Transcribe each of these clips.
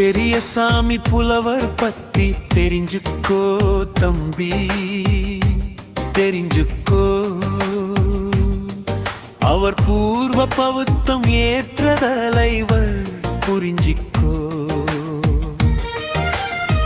பெரிய சாமி புலவர் பத்தி தெரிஞ்சுக்கோ தம்பி. தெரிஞ்சுக்கோ. அவர் பூர்வ பவுத்தம் ஏற்ற தலைவர் புரிஞ்சிக்கோ.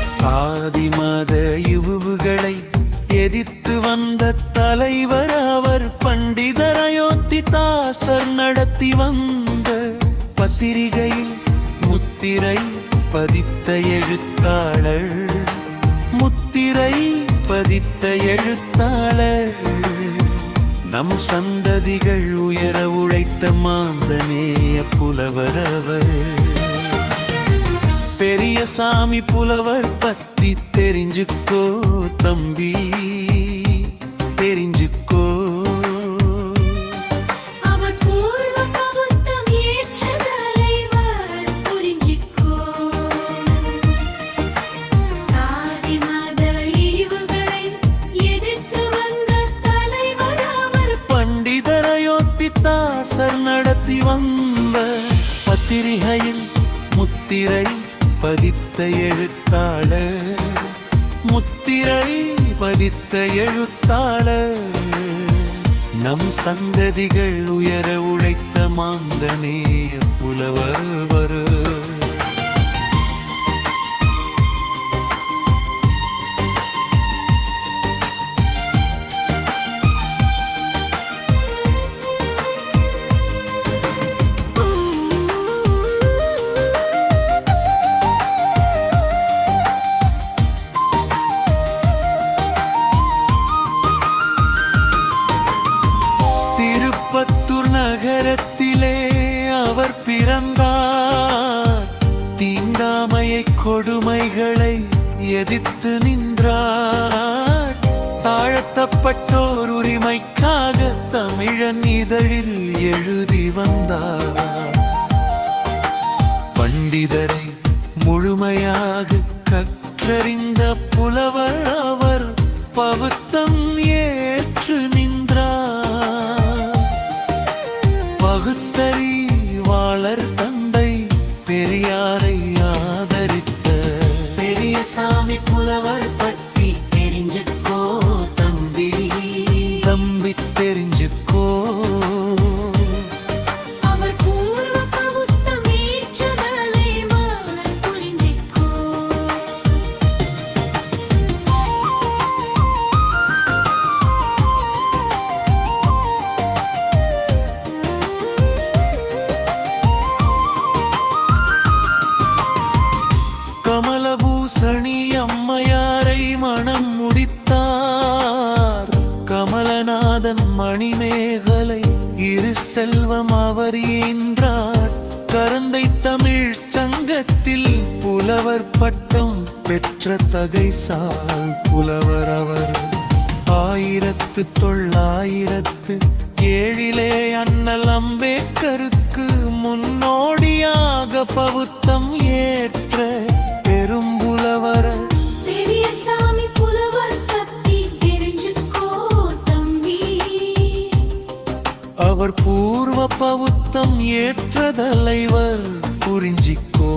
சாதி மத இவுகளை எதிர்த்து வந்த தலைவர் அவர் பண்டிதர் அயோத்தி தாசர் நடத்தி வந்த பத்திரிகையில் முத்திரை பதித்த எழுத்தாளர் முத்திரை பதித்த எழுத்தாளர். நம் சந்ததிகள் உயர உழைத்த மாந்தனேய புலவரவர் பெரியசாமி புலவர் பத்தி தெரிஞ்சுக்கோ தம்பி. தாசர் நடத்தி வந்த பத்திரிகையில் முத்திரை பதித்த எழுத்தாளர். முத்திரை பதித்த எழுத்தாளர். நம் சந்ததிகள் உயர உழைத்த மாந்தனே புலவர் வரு திருப்பத்தூர் நகரத்திலே அவர் பிறந்தார். தீண்டாமையை கொடுமைகளை எதிர்த்து நின்றார். தாழ்த்தப்பட்டோர் உரிமைக்காக தமிழன் இதழில் எழுதி மணிமேகலை இரு செல்வம் அவர் என்றார் கரந்தை தமிழ் சங்கத்தில் புலவர் பட்டம் பெற்ற தகைசால் புலவர் அவர். ஆயிரத்து தொள்ளாயிரத்து ஏழிலே அண்ணல் அம்பேத்கருக்கு முன்னோடியாக பவுத்தம் ஏற்ற அவர் பூர்வ பவுத்தம் ஏற்ற தலைவர் புரிஞ்சிக்கோ.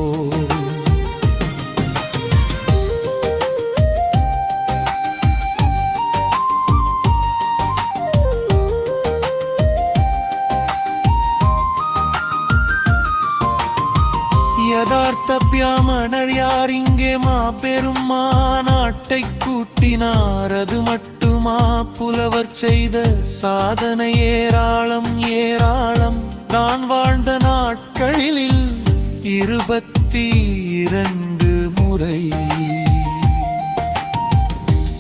யதார்த்த பியாமணர் யார் இங்கே மாபெரும் மாநாட்டை கூட்டினார்? அது மட்டும் அம்மா புலவர் செய்த சாதனை ஏராளம் ஏராளம். நான் வாழ்ந்த நாட்களில் இருபத்தி இரண்டு முறை.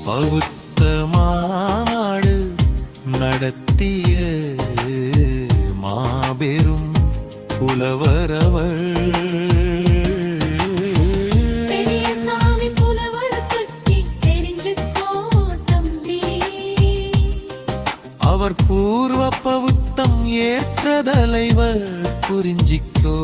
பகுத்த மாநாடு நடத்திய மாபெரும் புலவரவர் அவர் பூர்வ பவுத்தம் ஏற்ற தலைவர் புரிஞ்சிக்கோ.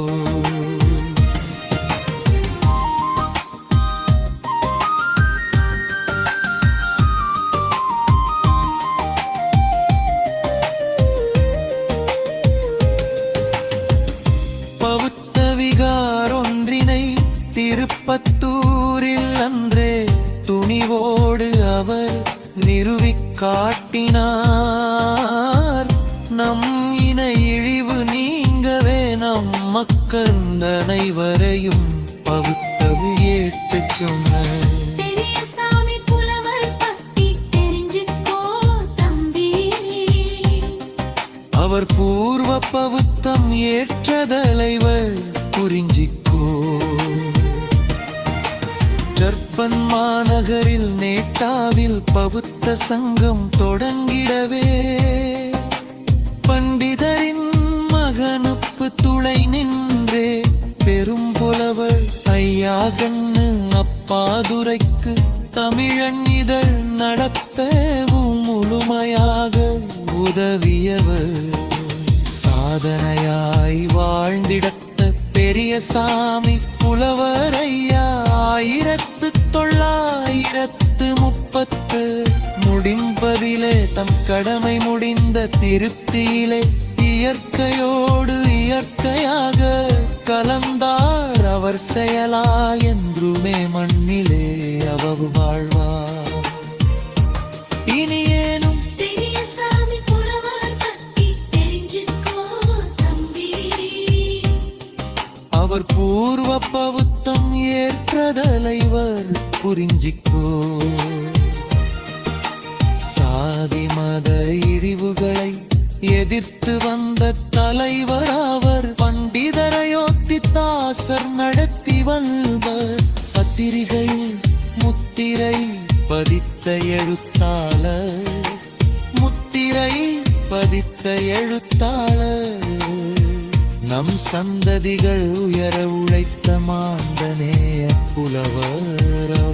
நிறுவிக் காட்டினார் நம் இன இழிவு நீங்கவே நம் மக்கள் அனைவரையும் பகுத்தவு தெரிஞ்சுக்கோ தம்பி. அவர் பூர்வ பவுத்தம் ஏற்ற தலைவர் ஜர்பன் மாநகரில் நேட்டாவில் பவுத்த சங்கம் தொடங்கிடவே. பண்டிதரின் மகனுப்பு துளை நின்றே. பெரும் புலவர் ஐயா கண்ணு அப்பாதுரைக்கு தமிழன் இதழ் நடத்தவும் முழுமையாக உதவியவர். சாதனையாய் வாழ்ந்திடத்த பெரிய சாமி புலவர் ஐயா ஆயிரத்தி முப்பத்து முடிம்பதிலே தம் கடமை முடிந்த திருப்தியிலே இயற்கையோடு இயற்கையாக கலந்தார் அவர் செயலா என்றுமே மண்ணிலே அவவு வாழ்வார். இனியேனும் அவர் பூர்வ பவுத்தம் ஏற்ற தலைவர் புரிஞ்சிக்கோ. சாதி மத இழிவுகளை எதிர்த்து வந்த தலைவர் அவர் பண்டிதரையோத்தித்தாசர் நடத்தி வந்த பத்திரிகையில் முத்திரை பதித்த எழுத்தாளர். முத்திரை பதித்த எழுத்தாளர். நம் சந்ததிகள் உயர உழைத்த மாந்தனே புலவரவர்